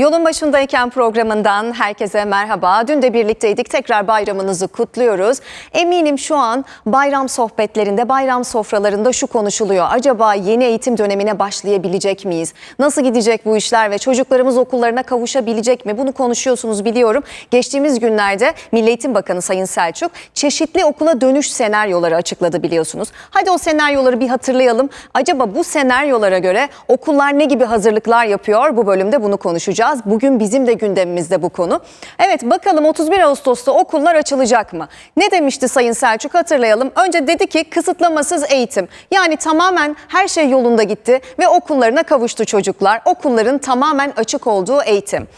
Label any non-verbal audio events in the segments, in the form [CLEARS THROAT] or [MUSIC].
Yolun başındayken programından herkese merhaba. Dün de birlikteydik. Tekrar bayramınızı kutluyoruz. Eminim şu an bayram sohbetlerinde, bayram sofralarında şu konuşuluyor. Acaba yeni eğitim dönemine başlayabilecek miyiz? Nasıl gidecek bu işler ve çocuklarımız okullarına kavuşabilecek mi? Bunu konuşuyorsunuz biliyorum. Geçtiğimiz günlerde Milli Eğitim Bakanı Sayın Selçuk çeşitli okula dönüş senaryoları açıkladı biliyorsunuz. Hadi o senaryoları bir hatırlayalım. Acaba bu senaryolara göre okullar ne gibi hazırlıklar yapıyor? Bu bölümde bunu konuşacağız. Bugün bizim de gündemimizde bu konu. Evet bakalım 31 Ağustos'ta okullar açılacak mı? Ne demişti Sayın Selçuk hatırlayalım. Önce dedi ki kısıtlamasız eğitim. Yani tamamen her şey yolunda gitti ve okullarına kavuştu çocuklar. Okulların tamamen açık olduğu eğitim.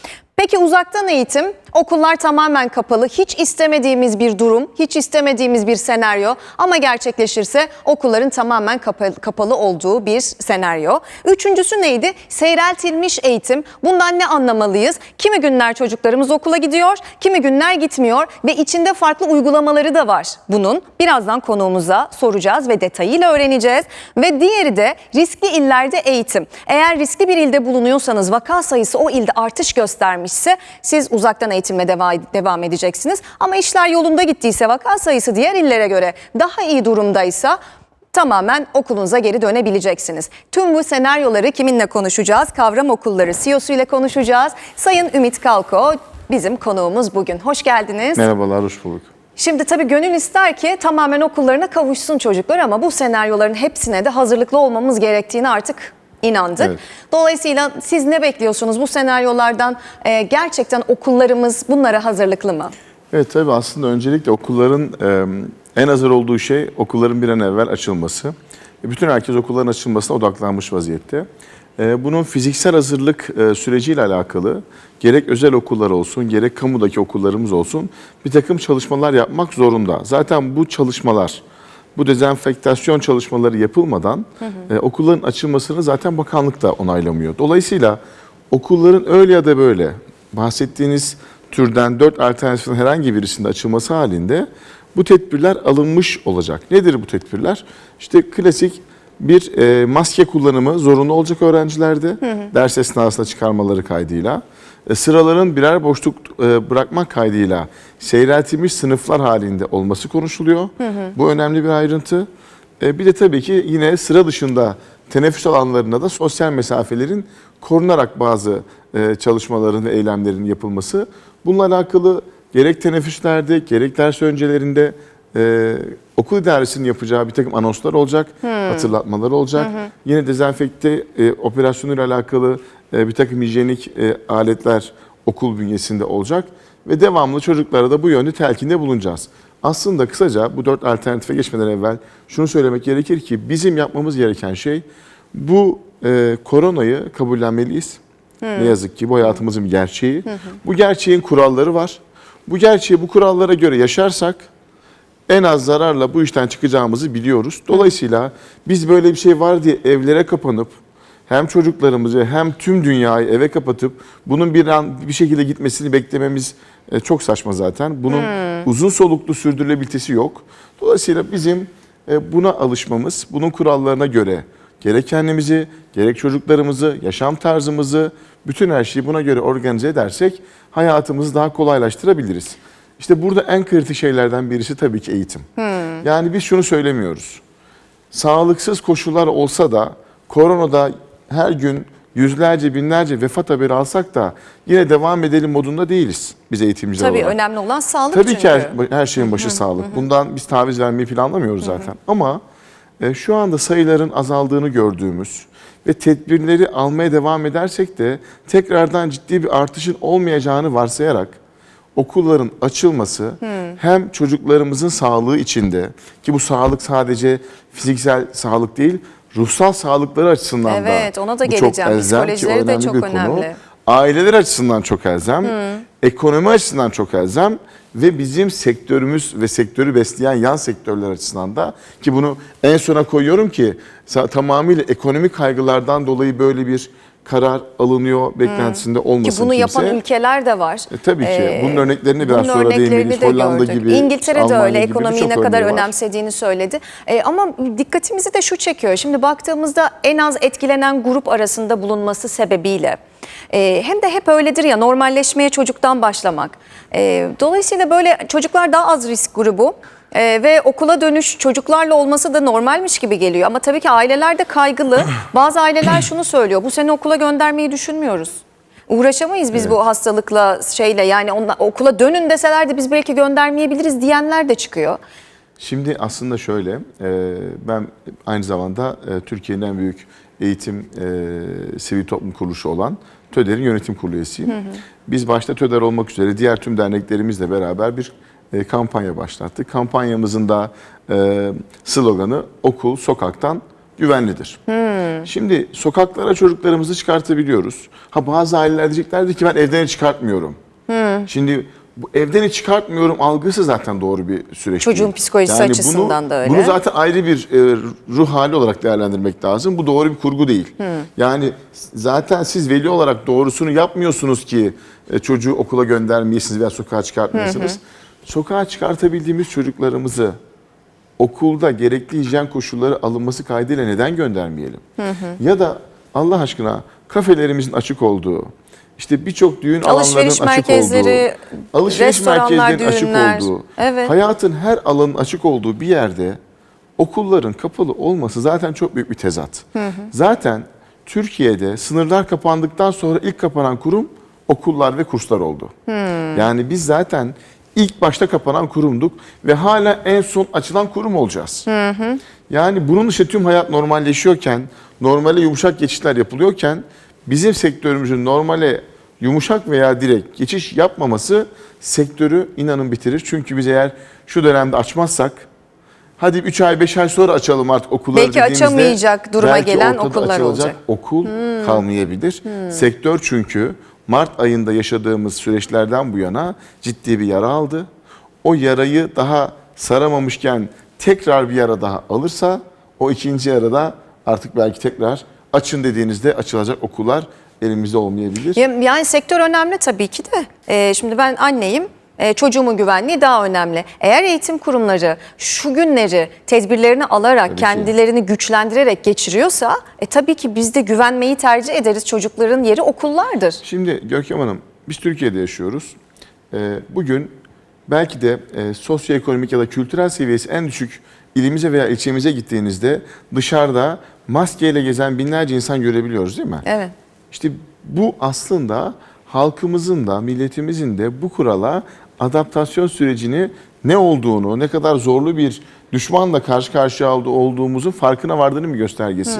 Peki uzaktan eğitim, okullar tamamen kapalı, hiç istemediğimiz bir durum, hiç istemediğimiz bir senaryo ama gerçekleşirse okulların tamamen kapalı, olduğu bir senaryo. Üçüncüsü neydi? Seyreltilmiş eğitim. Bundan ne anlamalıyız? Kimi günler çocuklarımız okula gidiyor, kimi günler gitmiyor ve içinde farklı uygulamaları da var bunun. Birazdan konuğumuza soracağız ve detayıyla öğreneceğiz. Ve diğeri de riskli illerde eğitim. Eğer riskli bir ilde bulunuyorsanız vaka sayısı o ilde artış göstermişse siz uzaktan eğitimle deva- devam edeceksiniz. Ama işler yolunda gittiyse vaka sayısı diğer illere göre daha iyi durumdaysa tamamen okulunuza geri dönebileceksiniz. Tüm bu senaryoları kiminle konuşacağız? Kavram okulları CEO'su ile konuşacağız. Sayın Ümit Kalko bizim konuğumuz bugün. Hoş geldiniz. Merhabalar, hoş bulduk. Şimdi tabii gönül ister ki tamamen okullarına kavuşsun çocuklar ama bu senaryoların hepsine de hazırlıklı olmamız gerektiğini artık inandık. Evet. Dolayısıyla siz ne bekliyorsunuz bu senaryolardan? Ee, gerçekten okullarımız bunlara hazırlıklı mı? Evet tabii aslında öncelikle okulların e, en hazır olduğu şey okulların bir an evvel açılması. E, Bütün herkes okulların açılmasına odaklanmış vaziyette. E, Bunun fiziksel hazırlık e, süreciyle alakalı gerek özel okullar olsun gerek kamudaki okullarımız olsun bir takım çalışmalar yapmak zorunda. Zaten bu çalışmalar bu dezenfektasyon çalışmaları yapılmadan e, okulların açılmasını zaten bakanlık da onaylamıyor. Dolayısıyla okulların öyle ya da böyle bahsettiğiniz türden dört alternatifin herhangi birisinde açılması halinde bu tedbirler alınmış olacak. Nedir bu tedbirler? İşte klasik bir e, maske kullanımı zorunlu olacak öğrencilerde ders esnasında çıkarmaları kaydıyla. E, sıraların birer boşluk e, bırakmak kaydıyla seyreltilmiş sınıflar halinde olması konuşuluyor. Bu önemli bir ayrıntı. E, bir de tabii ki yine sıra dışında teneffüs alanlarında da sosyal mesafelerin korunarak bazı çalışmaların ve eylemlerin yapılması. Bununla alakalı gerek teneffüslerde gerek ders öncelerinde e, okul idaresinin yapacağı bir takım anonslar olacak, hatırlatmalar olacak. Yine dezenfekte e, operasyonuyla alakalı bir takım hijyenik e, aletler okul bünyesinde olacak ve devamlı çocuklara da bu yönde telkinde bulunacağız. Aslında kısaca bu dört alternatife geçmeden evvel şunu söylemek gerekir ki bizim yapmamız gereken şey bu e, koronayı kabullenmeliyiz. Ne yazık ki bu hayatımızın gerçeği. Bu gerçeğin kuralları var. Bu gerçeği bu kurallara göre yaşarsak en az zararla bu işten çıkacağımızı biliyoruz. Dolayısıyla biz böyle bir şey var diye evlere kapanıp hem çocuklarımızı hem tüm dünyayı eve kapatıp bunun bir an bir şekilde gitmesini beklememiz e, çok saçma zaten. Bunun uzun soluklu sürdürülebilitesi yok. Dolayısıyla bizim e, buna alışmamız, bunun kurallarına göre gerek kendimizi, gerek çocuklarımızı, yaşam tarzımızı, bütün her şeyi buna göre organize edersek hayatımızı daha kolaylaştırabiliriz. İşte burada en kritik şeylerden birisi tabii ki eğitim. Yani biz şunu söylemiyoruz. Sağlıksız koşullar olsa da koronada her gün yüzlerce binlerce vefat haberi alsak da yine devam edelim modunda değiliz biz eğitimciler Tabii olarak. önemli olan sağlık Tabii çünkü. ki her, her şeyin başı sağlık. Bundan biz taviz vermeyi planlamıyoruz zaten. Ama e, şu anda sayıların azaldığını gördüğümüz ve tedbirleri almaya devam edersek de tekrardan ciddi bir artışın olmayacağını varsayarak okulların açılması hem çocuklarımızın sağlığı içinde ki bu sağlık sadece fiziksel sağlık değil ruhsal sağlıkları açısından da Evet, ona da bu çok geleceğim. elzem Psikolojileri de önemli çok bir konu. önemli. Aileler açısından çok elzem, ekonomi açısından çok elzem ve bizim sektörümüz ve sektörü besleyen yan sektörler açısından da ki bunu en sona koyuyorum ki tamamıyla ekonomik kaygılardan dolayı böyle bir karar alınıyor beklentisinde Ki olmasın bunu kimse. yapan ülkeler de var. E, tabii ki. Ee, Bunun örneklerini biraz bunun sonra değinmeliyiz. de Hollanda gördük. gibi, İngiltere de Almanya öyle gibi ekonomiyi ne kadar önemsediğini söyledi. Ee, ama dikkatimizi de şu çekiyor. Şimdi baktığımızda en az etkilenen grup arasında bulunması sebebiyle E, hem de hep öyledir ya normalleşmeye çocuktan başlamak. E, dolayısıyla böyle çocuklar daha az risk grubu. E, ve okula dönüş çocuklarla olması da normalmiş gibi geliyor. Ama tabii ki aileler de kaygılı. [CLEARS THROAT] Bazı aileler şunu söylüyor. Bu sene okula göndermeyi düşünmüyoruz. Uğraşamayız biz bu hastalıkla şeyle yani onla- okula dönün deselerdi biz belki göndermeyebiliriz diyenler de çıkıyor. Şimdi aslında şöyle, e, ben aynı zamanda e, Türkiye'nin en büyük eğitim e, sivil toplum kuruluşu olan TÖDER'in yönetim kurulu üyesiyim. Biz başta TÖDER olmak üzere diğer tüm derneklerimizle beraber bir e, kampanya başlattık. Kampanyamızın da e, sloganı okul sokaktan güvenlidir. Şimdi sokaklara çocuklarımızı çıkartabiliyoruz. Ha bazı aileler diyeceklerdi ki ben evden çıkartmıyorum. Şimdi bu evden çıkartmıyorum algısı zaten doğru bir süreç Çocuğun değil. psikolojisi açısından da öyle. Bunu zaten ayrı bir e, ruh hali olarak değerlendirmek lazım. Bu doğru bir kurgu değil. Yani zaten siz veli olarak doğrusunu yapmıyorsunuz ki e, çocuğu okula göndermeyesiniz veya sokağa çıkartmıyorsunuz. Sokağa çıkartabildiğimiz çocuklarımızı okulda gerekli hijyen koşulları alınması kaydıyla neden göndermeyelim? Ya da Allah aşkına kafelerimizin açık olduğu, işte birçok düğün alanlarının açık olduğu, alışveriş merkezlerinin açık düğünler. olduğu, Evet. hayatın her alanın açık olduğu bir yerde okulların kapalı olması zaten çok büyük bir tezat. Zaten Türkiye'de sınırlar kapandıktan sonra ilk kapanan kurum okullar ve kurslar oldu. Yani biz zaten ilk başta kapanan kurumduk ve hala en son açılan kurum olacağız. Yani bunun dışı tüm hayat normalleşiyorken, normale yumuşak geçişler yapılıyorken bizim sektörümüzün normale yumuşak veya direkt geçiş yapmaması sektörü inanın bitirir. Çünkü biz eğer şu dönemde açmazsak hadi 3 ay 5 ay sonra açalım artık okulları Belki dediğimizde açamayacak duruma belki gelen okullar olacak. Okul kalmayabilir. Sektör çünkü Mart ayında yaşadığımız süreçlerden bu yana ciddi bir yara aldı. O yarayı daha saramamışken tekrar bir yara daha alırsa o ikinci yarada artık belki tekrar açın dediğinizde açılacak okullar elimizde olmayabilir. Ya- Yani sektör önemli tabii ki de. Ee, şimdi ben anneyim. Ee, çocuğumun güvenliği daha önemli. Eğer eğitim kurumları şu günleri tedbirlerini alarak ki. kendilerini güçlendirerek geçiriyorsa e, tabii ki biz de güvenmeyi tercih ederiz. Çocukların yeri okullardır. Şimdi Görkem Hanım, biz Türkiye'de yaşıyoruz. Ee, bugün belki de e, sosyoekonomik ya da kültürel seviyesi en düşük ilimize veya ilçemize gittiğinizde dışarıda maskeyle gezen binlerce insan görebiliyoruz değil mi? Evet. İşte bu aslında halkımızın da milletimizin de bu kurala adaptasyon sürecini ne olduğunu, ne kadar zorlu bir düşmanla karşı karşıya olduğumuzun farkına vardığını bir göstergesi.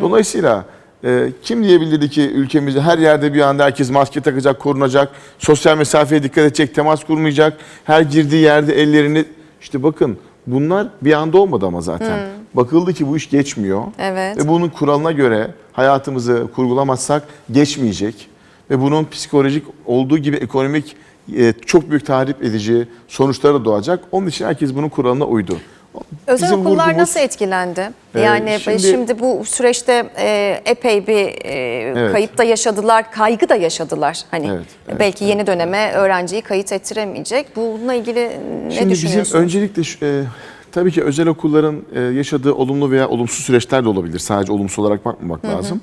Dolayısıyla e, kim diyebilirdi ki ülkemizde her yerde bir anda herkes maske takacak, korunacak, sosyal mesafeye dikkat edecek, temas kurmayacak, her girdiği yerde ellerini... işte bakın bunlar bir anda olmadı ama zaten. Bakıldı ki bu iş geçmiyor. Evet. Ve bunun kuralına göre hayatımızı kurgulamazsak geçmeyecek. Ve bunun psikolojik olduğu gibi ekonomik e, çok büyük tahrip edici sonuçları doğacak. Onun için herkes bunun kuralına uydu. Özel Bizim okullar vurgumuz- nasıl etkilendi? Ee, yani şimdi, şimdi- bu süreçte e, epey bir e, Evet. kayıp da yaşadılar, kaygı da yaşadılar. Hani Evet, evet, belki yeni döneme öğrenciyi kayıt ettiremeyecek. Bununla ilgili ne Şimdi düşünüyorsunuz? bizim öncelikle şu- e, tabii ki özel okulların e, yaşadığı olumlu veya olumsuz süreçler de olabilir. Sadece olumsuz olarak bakmamak lazım.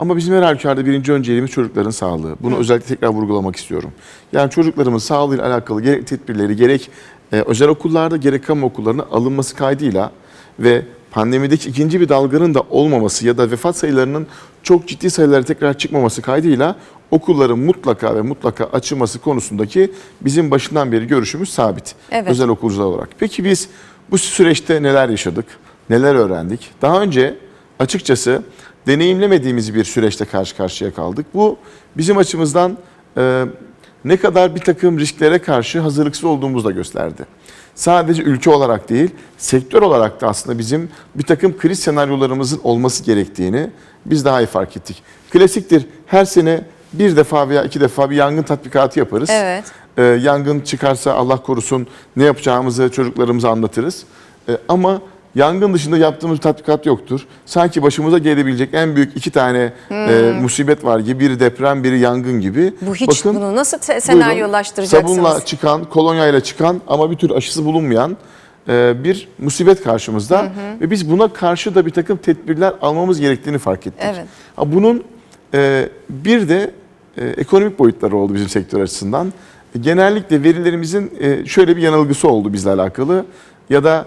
Ama bizim her halükarda birinci önceliğimiz çocukların sağlığı. Bunu özellikle tekrar vurgulamak istiyorum. Yani çocuklarımızın sağlığıyla alakalı gerek tedbirleri gerek e, özel okullarda gerek kamu okullarına alınması kaydıyla ve pandemideki ikinci bir dalganın da olmaması ya da vefat sayılarının çok ciddi sayılara tekrar çıkmaması kaydıyla okulların mutlaka ve mutlaka açılması konusundaki bizim başından beri görüşümüz sabit. Evet. Özel okulcular olarak. Peki biz bu süreçte neler yaşadık? Neler öğrendik? Daha önce açıkçası deneyimlemediğimiz bir süreçte karşı karşıya kaldık. Bu bizim açımızdan e, ne kadar bir takım risklere karşı hazırlıksız olduğumuzu da gösterdi. Sadece ülke olarak değil, sektör olarak da aslında bizim bir takım kriz senaryolarımızın olması gerektiğini biz daha iyi fark ettik. Klasiktir her sene bir defa veya iki defa bir yangın tatbikatı yaparız. Evet. Ee, yangın çıkarsa Allah korusun ne yapacağımızı çocuklarımıza anlatırız. Ee, ama yangın dışında yaptığımız tatbikat yoktur. Sanki başımıza gelebilecek en büyük iki tane e, musibet var gibi. Biri deprem, biri yangın gibi. Bu hiç bunu nasıl te- senaryolaştıracaksınız? Sabunla çıkan, kolonyayla çıkan ama bir tür aşısı bulunmayan e, bir musibet karşımızda. Ve biz buna karşı da bir takım tedbirler almamız gerektiğini fark ettik. Evet. Bunun e, bir de e, ekonomik boyutları oldu bizim sektör açısından. Genellikle verilerimizin e, şöyle bir yanılgısı oldu bizle alakalı ya da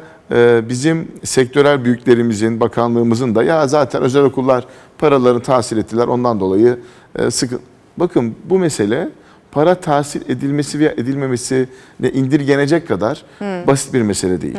bizim sektörel büyüklerimizin, bakanlığımızın da ya zaten özel okullar paralarını tahsil ettiler ondan dolayı e, sıkı. Bakın bu mesele para tahsil edilmesi veya edilmemesine indirgenecek kadar basit bir mesele değil.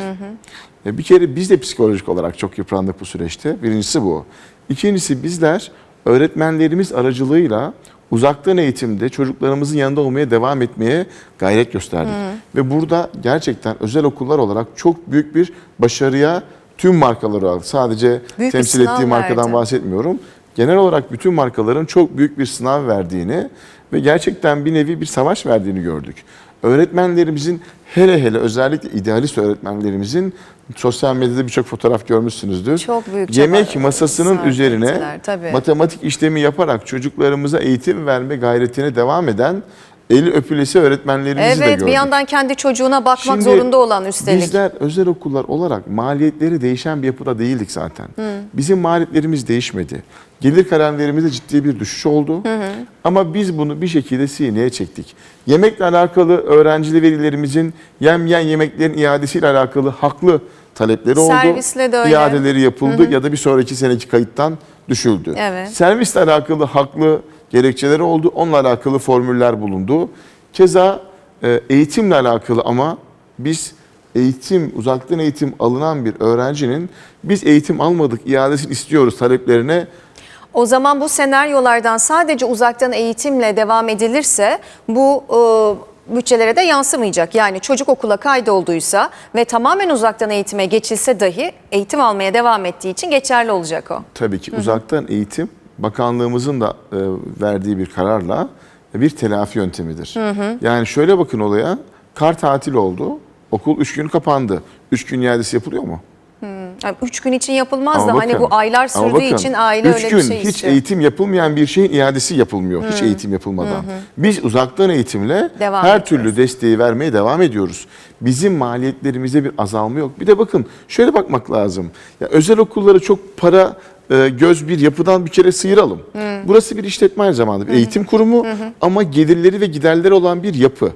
E, Bir kere biz de psikolojik olarak çok yıprandık bu süreçte. Birincisi bu. İkincisi bizler öğretmenlerimiz aracılığıyla uzaktan eğitimde çocuklarımızın yanında olmaya devam etmeye gayret gösterdik. Ve burada gerçekten özel okullar olarak çok büyük bir başarıya tüm markalar olarak sadece Büyük temsil ettiği markadan verdi. bahsetmiyorum. Genel olarak bütün markaların çok büyük bir sınav verdiğini ve gerçekten bir nevi bir savaş verdiğini gördük. Öğretmenlerimizin hele hele özellikle idealist öğretmenlerimizin sosyal medyada birçok fotoğraf görmüşsünüzdür. Çok büyük Yemek çaba masasının üzerine tabii. matematik işlemi yaparak çocuklarımıza eğitim verme gayretine devam eden eli öpülesi öğretmenlerimizi de Evet gördük. bir yandan kendi çocuğuna bakmak Şimdi zorunda olan üstelik. Bizler özel okullar olarak maliyetleri değişen bir yapıda değildik zaten. Bizim maliyetlerimiz değişmedi. Gelir kalemlerimizde ciddi bir düşüş oldu. Ama biz bunu bir şekilde sineye çektik. Yemekle alakalı öğrencili velilerimizin yem yen yemeklerin iadesiyle alakalı haklı talepleri oldu. Servisle de öyle. İadeleri yapıldı ya da bir sonraki seneki kayıttan düşüldü. Evet. Servisle alakalı haklı gerekçeleri oldu. Onunla alakalı formüller bulundu. Keza e, eğitimle alakalı ama biz eğitim, uzaktan eğitim alınan bir öğrencinin biz eğitim almadık, iadesini istiyoruz taleplerine O zaman bu senaryolardan sadece uzaktan eğitimle devam edilirse bu e, bütçelere de yansımayacak. Yani çocuk okula kaydolduysa ve tamamen uzaktan eğitime geçilse dahi eğitim almaya devam ettiği için geçerli olacak o. tabii ki uzaktan eğitim bakanlığımızın da e, verdiği bir kararla bir telafi yöntemidir. Yani şöyle bakın olaya, kar tatil oldu, okul 3 gün kapandı. 3 gün iadesi yapılıyor mu? Yani üç gün için yapılmaz Ama da hani bakın, bu aylar sürdüğü bakın, için aile üç öyle gün bir şey hiç istiyor. eğitim yapılmayan bir şeyin iadesi yapılmıyor. Hiç eğitim yapılmadan. Biz uzaktan eğitimle Devam her ediyoruz. türlü desteği vermeye devam ediyoruz. Bizim maliyetlerimize bir azalma yok. Bir de bakın şöyle bakmak lazım. Ya özel okulları çok para e, göz bir yapıdan bir kere sıyıralım. Burası bir işletme aynı zamanda bir eğitim kurumu ama gelirleri ve giderleri olan bir yapı.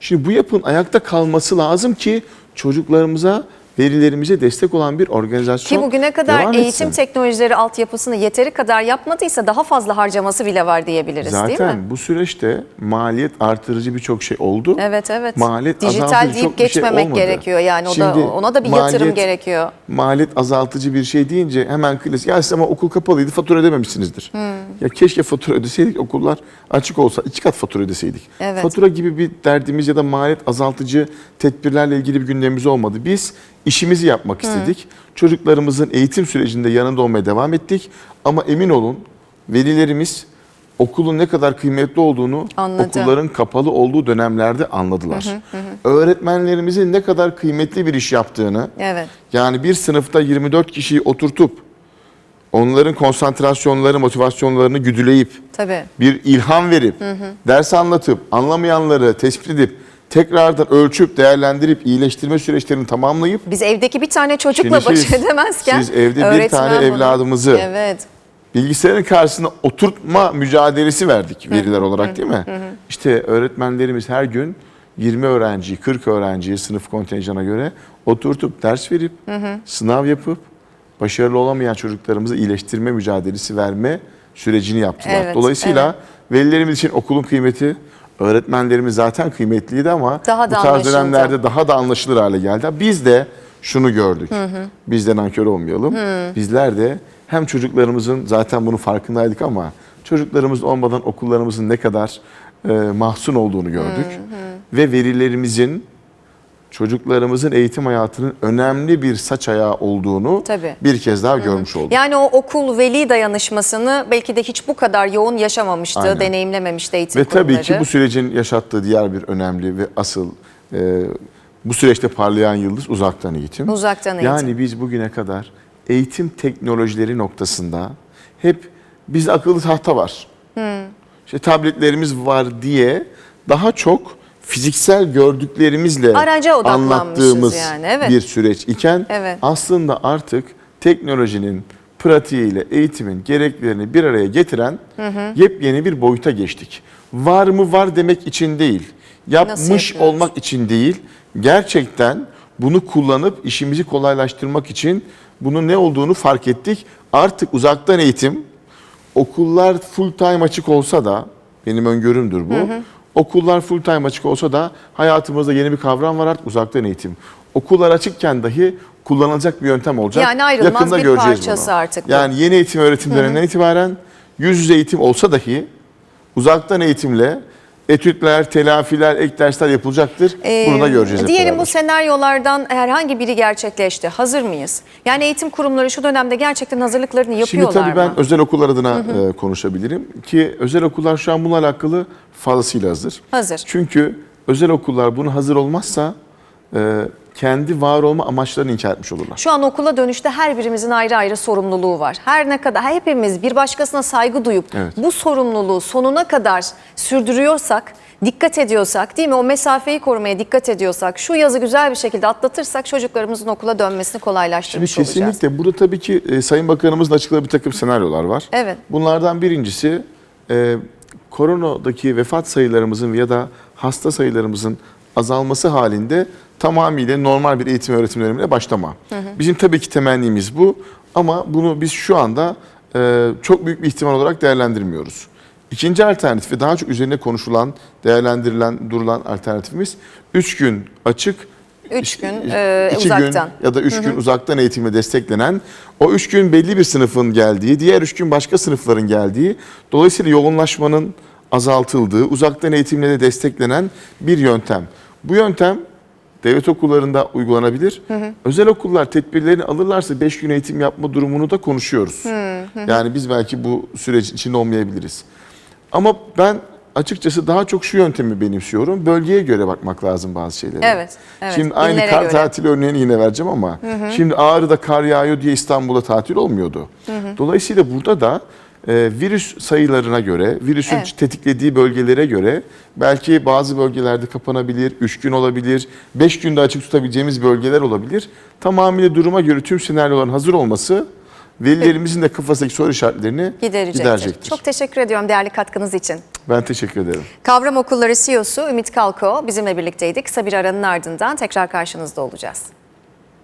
Şimdi bu yapının ayakta kalması lazım ki çocuklarımıza, verilerimize destek olan bir organizasyon Ki bugüne kadar eğitim etsin. teknolojileri altyapısını yeteri kadar yapmadıysa daha fazla harcaması bile var diyebiliriz değil mi? Zaten bu süreçte maliyet artırıcı birçok şey oldu. Evet evet. Maliyet Dijital azaltıcı deyip şey geçmemek olmadı. gerekiyor yani o da Şimdi ona da bir yatırım maliyet- gerekiyor. Maliyet azaltıcı bir şey deyince hemen klasik ya siz ama okul kapalıydı fatura ödememişsinizdir. Hmm. Ya keşke fatura ödeseydik okullar açık olsa iki kat fatura ödeseydik. Evet. Fatura gibi bir derdimiz ya da maliyet azaltıcı tedbirlerle ilgili bir gündemimiz olmadı. Biz işimizi yapmak istedik. Çocuklarımızın eğitim sürecinde yanında olmaya devam ettik. Ama emin olun velilerimiz okulun ne kadar kıymetli olduğunu Anladı. okulların kapalı olduğu dönemlerde anladılar. Öğretmenlerimizin ne kadar kıymetli bir iş yaptığını Evet. yani bir sınıfta 24 kişiyi oturtup onların konsantrasyonları, motivasyonlarını güdüleyip Tabii. bir ilham verip ders anlatıp anlamayanları tespit edip tekrardan ölçüp değerlendirip iyileştirme süreçlerini tamamlayıp Biz evdeki bir tane çocukla Şimdi baş siz- edemezken siz evde bir öğretmen tane bunu- evladımızı- Evet. bilgisayarın karşısına oturtma mücadelesi verdik veliler olarak değil mi? İşte öğretmenlerimiz her gün 20 öğrenciyi, 40 öğrenciyi sınıf kontenjana göre oturtup ders verip, sınav yapıp başarılı olamayan çocuklarımızı iyileştirme mücadelesi verme sürecini yaptılar. Evet, Dolayısıyla velilerimiz için okulun kıymeti, öğretmenlerimiz zaten kıymetliydi ama Daha bu da tarz anlaşıldı. dönemlerde daha da anlaşılır hale geldi. Biz de şunu gördük. Biz de nankör olmayalım. Bizler de hem çocuklarımızın zaten bunun farkındaydık ama çocuklarımız olmadan okullarımızın ne kadar e, mahzun olduğunu gördük. Ve verilerimizin çocuklarımızın eğitim hayatının önemli bir saç ayağı olduğunu Tabii. bir kez daha görmüş olduk. Yani o okul veli dayanışmasını belki de hiç bu kadar yoğun yaşamamıştı, Aynen. deneyimlememişti eğitim Ve tabii kurumları. ki bu sürecin yaşattığı diğer bir önemli ve asıl e, bu süreçte parlayan yıldız uzaktan eğitim. Uzaktan eğitim. Yani biz bugüne kadar eğitim teknolojileri noktasında hep bizde akıllı tahta var. İşte tabletlerimiz var diye daha çok fiziksel gördüklerimizle Araca anlattığımız yani, evet. bir süreç iken Evet. aslında artık teknolojinin pratiğiyle eğitimin gereklerini bir araya getiren yepyeni bir boyuta geçtik. Var mı var demek için değil, yapmış olmak için değil, gerçekten bunu kullanıp işimizi kolaylaştırmak için bunun ne olduğunu fark ettik. Artık uzaktan eğitim okullar full time açık olsa da benim öngörümdür bu. Okullar full time açık olsa da hayatımızda yeni bir kavram var artık uzaktan eğitim. Okullar açıkken dahi kullanılacak bir yöntem olacak. Yani ayrılmaz Yakında bir göreceğiz parçası bunu. artık bu. Yani yeni eğitim öğretim döneminden itibaren yüz yüze eğitim olsa dahi uzaktan eğitimle etütler, telafiler, ek dersler yapılacaktır. Bunu da göreceğiz Diyelim bu senaryolardan herhangi biri gerçekleşti. Hazır mıyız? Yani eğitim kurumları şu dönemde gerçekten hazırlıklarını Şimdi yapıyorlar tabii ben mı? özel okullar adına e, konuşabilirim ki özel okullar şu an bununla alakalı fazlasıyla hazır. Hazır. Çünkü özel okullar bunu hazır olmazsa e, kendi var olma amaçlarını inkar etmiş olurlar. Şu an okula dönüşte her birimizin ayrı ayrı sorumluluğu var. Her ne kadar hepimiz bir başkasına saygı duyup Evet. bu sorumluluğu sonuna kadar sürdürüyorsak, dikkat ediyorsak, değil mi? O mesafeyi korumaya dikkat ediyorsak, şu yazı güzel bir şekilde atlatırsak çocuklarımızın okula dönmesini Şimdi kolaylaştırmış olacağız. kesinlikle burada tabii ki e, Sayın Bakanımızın açıkladığı bir takım senaryolar var. Evet. Bunlardan birincisi e, koronadaki vefat sayılarımızın ya da hasta sayılarımızın azalması halinde tamamıyla normal bir eğitim öğretim dönemine başlama. Bizim tabii ki temennimiz bu ama bunu biz şu anda e, çok büyük bir ihtimal olarak değerlendirmiyoruz. İkinci alternatif ve daha çok üzerine konuşulan, değerlendirilen, durulan alternatifimiz 3 gün açık, Üç işte, gün, e, iki uzaktan. gün ya da 3 gün uzaktan eğitimle desteklenen, o 3 gün belli bir sınıfın geldiği, diğer 3 gün başka sınıfların geldiği, dolayısıyla yoğunlaşmanın azaltıldığı, uzaktan eğitimle de desteklenen bir yöntem. Bu yöntem devlet okullarında uygulanabilir. Özel okullar tedbirlerini alırlarsa 5 gün eğitim yapma durumunu da konuşuyoruz. Yani biz belki bu süreç içinde olmayabiliriz. Ama ben açıkçası daha çok şu yöntemi benimsiyorum. Bölgeye göre bakmak lazım bazı şeylere. Evet, evet. Şimdi aynı İllere kar göre. tatil örneğini yine vereceğim ama şimdi Ağrı'da kar yağıyor diye İstanbul'da tatil olmuyordu. Dolayısıyla burada da e, virüs sayılarına göre, virüsün Evet. tetiklediği bölgelere göre belki bazı bölgelerde kapanabilir, 3 gün olabilir, 5 günde açık tutabileceğimiz bölgeler olabilir. Tamamıyla duruma göre tüm senaryoların hazır olması velilerimizin de kafasındaki soru işaretlerini Giderecektir. giderecektir. Çok teşekkür ediyorum değerli katkınız için. Ben teşekkür ederim. Kavram Okulları CEO'su Ümit Kalko bizimle birlikteydi. Kısa bir aranın ardından tekrar karşınızda olacağız.